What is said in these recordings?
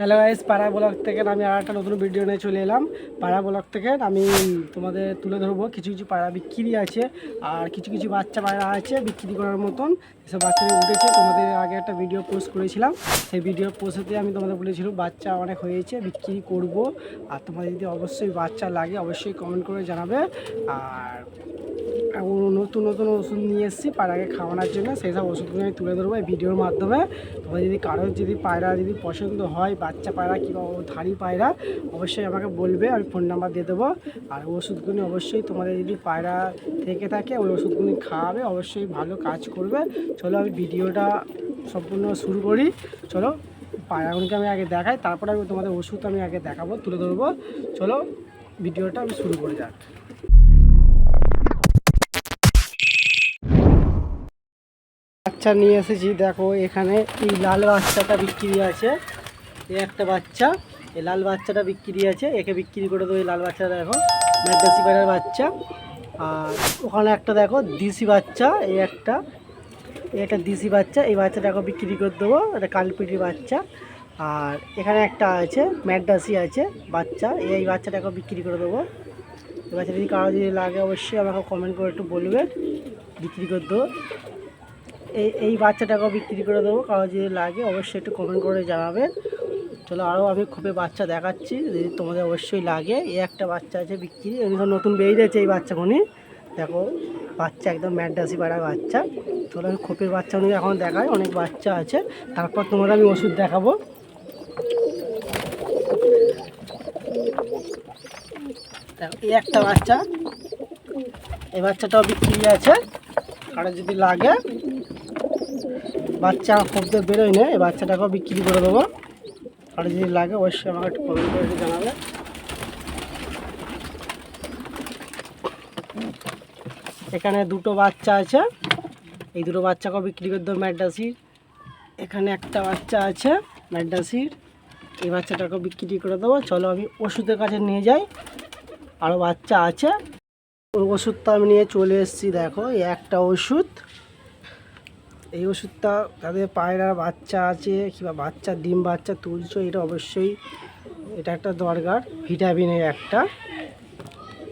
Hello guys পাড়া blog থেকে আমি আর একটা নতুন ভিডিও নিয়ে চলে এলাম। পাড়া ব্লগ থেকে আমি তোমাদের তুলে ধরবো কিছু কিছু পায়রা বিক্রি আছে আর কিছু কিছু বাচ্চা পায়রা আছে বিক্রি করার মতন। এসব বাচ্চারা উঠেছে। তোমাদের আগে একটা ভিডিও পোস্ট করেছিলাম। সেই ভিডিও পোস্টে আমি তোমাদের বলেছিলাম, বাচ্চা অনেক হয়েছে, বিক্রি করব। আর তোমাদের যদি অবশ্যই বাচ্চা লাগে, অবশ্যই কমেন্ট করে জানাবে। আর নতুন নতুন ওষুধ নিয়ে এসেছি পায়রাকে খাওয়ানোর জন্য। সেই সব ওষুধগুলো আমি তুলে ধরবো এই ভিডিওর মাধ্যমে। তোমার যদি কারোর যদি পায়রা যদি পছন্দ হয়, বাচ্চা পায়রা কিংবা ও ধাড়ি পায়রা, অবশ্যই আমাকে বলবে, আমি ফোন নাম্বার দিয়ে দেবো। আর ওষুধগুলি অবশ্যই তোমাদের যদি পায়রা থেকে থাকে, ওই ওষুধগুলি খাওয়াবে, অবশ্যই ভালো কাজ করবে। চলো আমি ভিডিওটা সম্পূর্ণ শুরু করি। চলো, পায়রাগুলিকে আমি আগে দেখাই, তারপরে আমি তোমাদের ওষুধ আমি আগে দেখাবো, তুলে ধরবো। চলো, ভিডিওটা আমি শুরু করে যাক। বাচ্চা নিয়ে এসেছি। দেখো, এখানে এই লাল বাচ্চাটা বিক্রি আছে। এই একটা বাচ্চা, এই লাল বাচ্চাটা বিক্রি আছে। একে বিক্রি করে দেবো এই লাল বাচ্চাটা, দেখো ম্যাডাসি পাড়ার বাচ্চা। আর ওখানে একটা, দেখো, দিশি বাচ্চা, এই একটা এই একটা দিশি বাচ্চা, এই বাচ্চাটাকে বিক্রি করে দেবো, এটা কালপিটি বাচ্চা। আর এখানে একটা আছে ম্যাডাসি আছে, বাচ্চা, এই বাচ্চাটাকে বিক্রি করে দেবো। এই বাচ্চা যদি কারও যদি লাগে, অবশ্যই আমাকে কমেন্ট করে একটু বলবে বিক্রি করে দেবো। এই এই বাচ্চাটাকেও বিক্রি করে দেবো কারও যদি লাগে অবশ্যই একটু কমেন্ট করে জানাবেন চলো আরও আমি খুবই বাচ্চা দেখাচ্ছি যদি তোমাদের অবশ্যই লাগে। এই একটা বাচ্চা আছে বিক্রি এমনি সব নতুন বেরিয়েছে এই বাচ্চাগুলি দেখো বাচ্চা একদম ম্যাডাসি পাড়া বাচ্চা। চলো আমি খোপের বাচ্চা বাচ্চাগুলি এখন দেখাই অনেক বাচ্চা আছে। তারপর তোমাদের আমি ওষুধ দেখাবো। দেখো, এই একটা বাচ্চা এই বাচ্চাটাও বিক্রি আছে। কারও যদি লাগে বাচ্চা খোপতে বেরোয় না, এই বাচ্চাটাকেও বিক্রি করে দেবো। আর যদি লাগে অবশ্যই আমাকে একটু কমেন্ট করে জানাবে। এখানে দুটো বাচ্চা আছে। এই দুটো বাচ্চাকেও বিক্রি করে দেবো ম্যাডাসির। এখানে একটা বাচ্চা আছে, ম্যাডাসির। এই বাচ্চাটাকেও বিক্রি করে দেবো। চলো আমি ওষুধের কাছে নিয়ে যাই। আরও বাচ্চা আছে। ওই ওষুধটা আমি নিয়ে চলে এসেছি, দেখো একটা ওষুধ। এই ওষুধটা তাদের পায়রার বাচ্চা আছে, কিংবা বাচ্চা, ডিম বাচ্চা তুলছো, এটা অবশ্যই, এটা একটা দরকার ভিটামিনের একটা।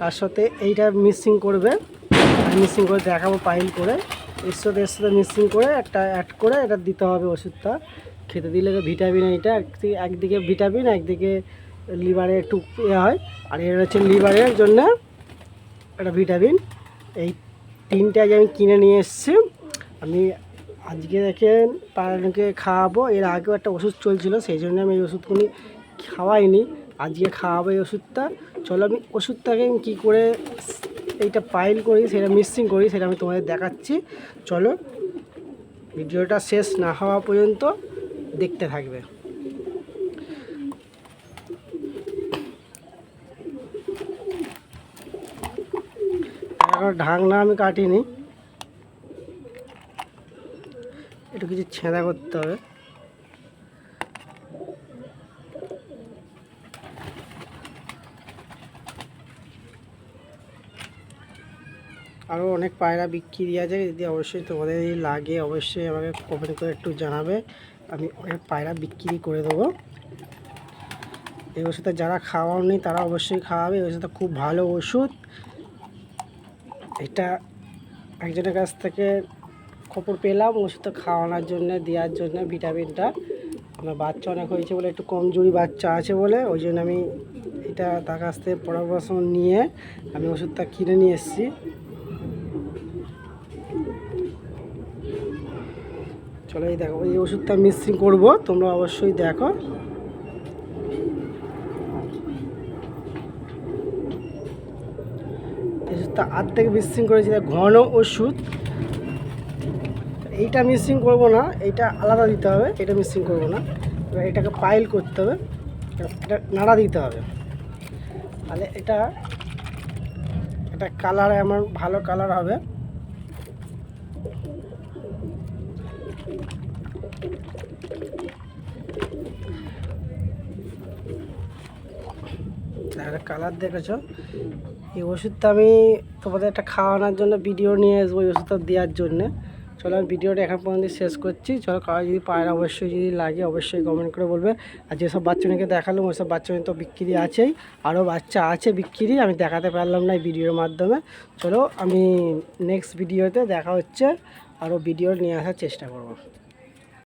তার সাথে এইটা মিক্সিং করবে মিক্সিং করে দেখাবো পাইল করে। এর সাথে এর সাথে মিক্সিং করে একটা অ্যাড করে এটা দিতে হবে ওষুধটা। খেতে দিলে ভিটামিন এইটা একদিকে ভিটামিন, একদিকে লিভারে একটু ইয়ে হয়। আর এর হচ্ছে লিভারের জন্য একটা ভিটামিন। এই তিনটে আজ আমি কিনে নিয়ে এসেছি। আমি আজকে দেখেন পায়রাকে খাওয়াবো। এর আগেও একটা ওষুধ চলছিল, সেই জন্য আমি এই ওষুধগুলি খাওয়াইনি। আজকে খাওয়াবো এই ওষুধটা। চলো আমি ওষুধটাকে আমি কী করে এইটা পাইল করি, সেটা মিক্সিং করি, সেটা আমি তোমাদের দেখাচ্ছি। চলো, ভিডিওটা শেষ না হওয়া পর্যন্ত দেখতে থাকবে। ঢাকনা আমি কাটিনি। একটু কিছু ছেঁদা করতে হবে। আরও অনেক পায়রা বিক্রি আছে যদি অবশ্যই তোমাদের যদি লাগে, অবশ্যই আমাকে কমেন্ট করে একটু জানাবে। আমি অনেক পায়রা বিক্রি করে দেবো। এই ওষুধটা যারা খাওয়াওনি, তারা অবশ্যই খাওয়াবে। এই ওষুধটা খুব ভালো ওষুধ। এটা একজনের কাছ থেকে খবর পেলাম ওষুধটা খাওয়ানোর জন্য, দেওয়ার জন্য ভিটামিনটা। আমার বাচ্চা অনেক হয়েছে বলে একটু কমজোরি বাচ্চা আছে বলে, ওই জন্য আমি এটা তার কাছ থেকে পরামর্শ নিয়ে আমি ওষুধটা কিনে নিয়ে এসেছি। চলো এই দেখো, এই ওষুধটা মিক্সিং করব, তোমরা অবশ্যই দেখো। ওষুধটা আর্ধেক মিক্সিং করেছি ঘন ওষুধ। এইটা মিক্সিং করব না, এইটা আলাদা দিতে হবে, এটা মিক্সিং করব না। এবার এটাকে পাইল করতে হবে, এটা নাড়া দিতে হবে। তাহলে এটা এটা কালার আমার ভালো কালার হবে। একটা কালার দেখেছ? এই ওষুধটা আমি তোমাদের একটা খাওয়ানোর জন্য ভিডিও নিয়ে আসব, এই ওষুধটা দেওয়ার জন্যে। চলো আমি ভিডিওটা এখন পর্যন্ত শেষ করছি। চলো কারও যদি পায়ের অবশ্যই যদি লাগে, অবশ্যই কমেন্ট করে বলবে। আর যেসব বাচ্চাকে দেখালাম ওই সব বাচ্চা তো বিক্রি আছেই। আরও বাচ্চা আছে বিক্রি, আমি দেখাতে পারলাম না এই ভিডিওর মাধ্যমে। চলো আমি নেক্সট ভিডিওতে দেখা হচ্ছে। আরও ভিডিও নিয়ে আসার চেষ্টা করব।